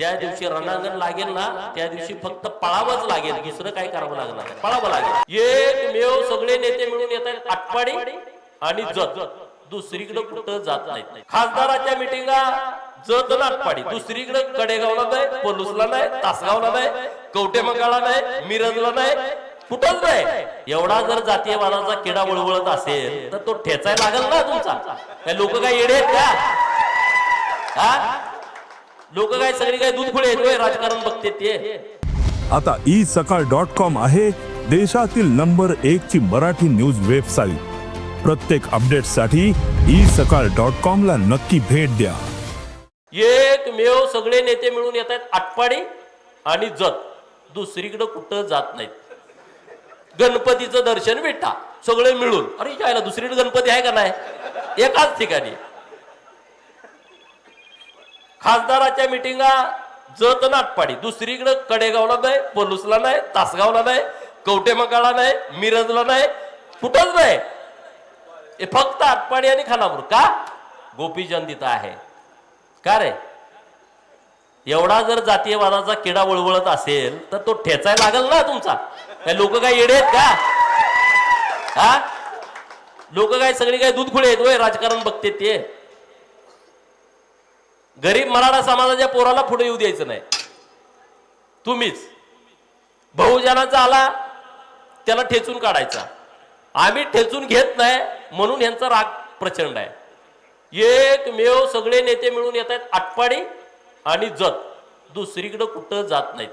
ज्या दिवशी रणांगण लागेल ना त्या दिवशी फक्त पळावंच लागेल. दुसरं काय करावं लागणार? नाही. पळावं लागेल. एकमेव सगळे नेते मिळून येत आहेत आटपाडी आणि जत. दुसरीकडे कुठं जात नाहीत. खासदाराच्या मिटिंगा जत आटपाडी. दुसरीकडे कडेगावला नाही पलूसला नाही तासगावला नाही कवटेमंगाळला नाही मिरजला नाही कुठंच नाही. एवढा जर जातीयवादाचा किडा वळवळत असेल तर तो ठेचायला लागेल ना तुमचा. लोक काय येडे आहेत का? हा? लोक काय सगळी काय दूध होय, राजकारण बघते ते. आता ई सकाळ डॉट कॉम आहे देशातील नंबर एक ची मराठी न्यूज वेबसाईट प्रत्येक अपडेटसाठी ई सकाळ डॉट कॉम ला नक्की भेट द्या. एकमेव सगळे नेते मिळून येत आहेत आटपाडी आणि जत. दुसरीकडे कुठं जात नाहीत. गणपतीचं दर्शन विठा सगळे मिळून. अरे जायला दुसरीकडे गणपती आहे का नाही? एकाच ठिकाणी. खासदाराच्या मिटिंगा जत आणि दुसरीकडे कडेगावला नाही पलूसला नाही तासगावला नाही कवटेमकाळा नाही मिरजला नाही कुठंच नाही. फक्त आटपाडी आणि खानापूर. का? गोपीचंद तिथं आहे. का रे? एवढा जर जातीयवादाचा किडा वळवळत असेल तर तो ठेचायला लागेल ना तुमचा. काय लोक काय येडे आहेत का? हा? लोक काय सगळी काय दूध खुळे आहेत? होय, राजकारण बघते ते. गरीब मराठा समाजाच्या पोराला पुढे येऊ द्यायचं नाही. तुम्हीच. बहुजनाचा आला त्याला ठेचून काढायचा. आम्ही ठेचून घेत नाही म्हणून यांचा राग प्रचंड आहे. एकमेव सगळे नेते मिळून येत आहेत आटपाडी आणि जत. दुसरीकडं कुठं जात नाहीत.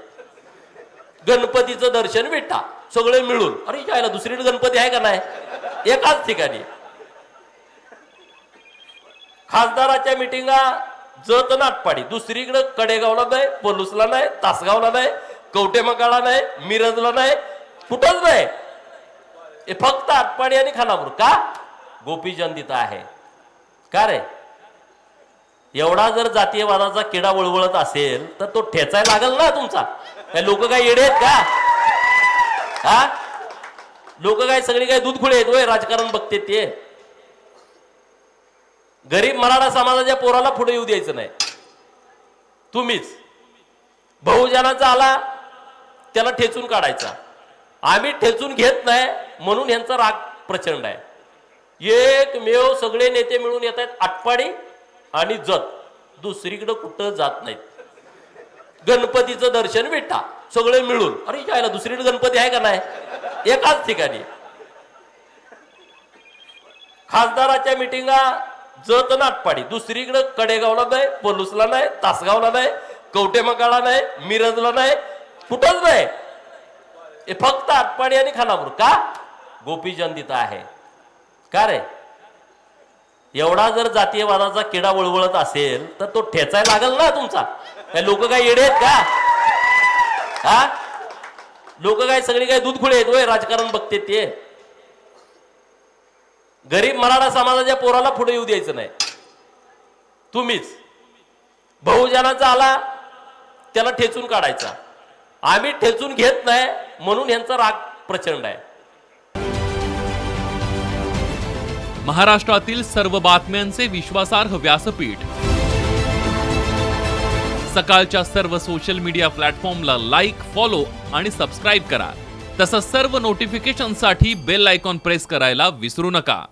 गणपतीचं दर्शन भेटा सगळे मिळून. अरे यायला दुसरीकडे गणपती आहे का नाही? एकाच ठिकाणी. खासदाराच्या मिटिंगा जत नाटपाडी दुसरीकडे कडेगावला नाही पलूसला नाही तासगावला नाही कवटेमंगाळला नाही मिरजला नाही कुठंच नाही. फक्त आटपाडी आणि खानापूर. का? गोपीजन तिथं आहे. का रे? एवढा जर जातीयवादाचा किडा वळवळत असेल तर तो ठेचायला लागेल ना तुमचा. काय लोक काय येडे आहेत का? हा? लोक काय सगळी काय दूध खुळे आहेत? राजकारण बघते ते. गरीब मराठा समाजाच्या पोराला पुढे येऊ द्यायचं नाही. तुम्हीच. बहुजनाचा आला त्याला ठेचून काढायचा. आम्ही ठेचून घेत नाही म्हणून यांचा राग प्रचंड आहे. एकमेव सगळे नेते मिळून येत आहेत आटपाडी आणि जत. दुसरीकडं कुठं जात नाहीत. गणपतीचं दर्शन भेटा सगळे मिळून. अरे यायला दुसरीकडे गणपती आहे का नाही? एकाच ठिकाणी. खासदाराच्या मिटिंगा जत नाटपाडी दुसरीकडे कडेगावला नाही पलूसला नाही तासगावला नाही कवटेमंगाळला नाही मिरजला नाही कुठंच नाही. फक्त आटपाडी आणि खानापूर. का? गोपीजन तिथं आहे. का रे? एवढा जर जातीयवादाचा किडा वळवळत असेल तर तो ठेचायला लागेल ना तुमचा. काय लोक काय येडे आहेत का? हा? लोक काय सगळी काय दूध खुळे आहेत? राजकारण बघते ते. गरीब मराठा समाजाच्या पोराला पुढे येऊ द्यायचं नाही. तुम्हीच. बहुजनाचा आला त्याला ठेचून काढायचा. आम्ही ठेचून घेत नाही म्हणून यांचा राग प्रचंड आहे. महाराष्ट्रातील सर्व बातम्यांचे विश्वासार्ह व्यासपीठ. सकाळच्या सर्व सोशल मीडिया प्लॅटफॉर्मला लाईक फॉलो आणि सबस्क्राईब करा. तसंच सर्व नोटिफिकेशनसाठी बेल आयकॉन प्रेस करायला विसरू नका.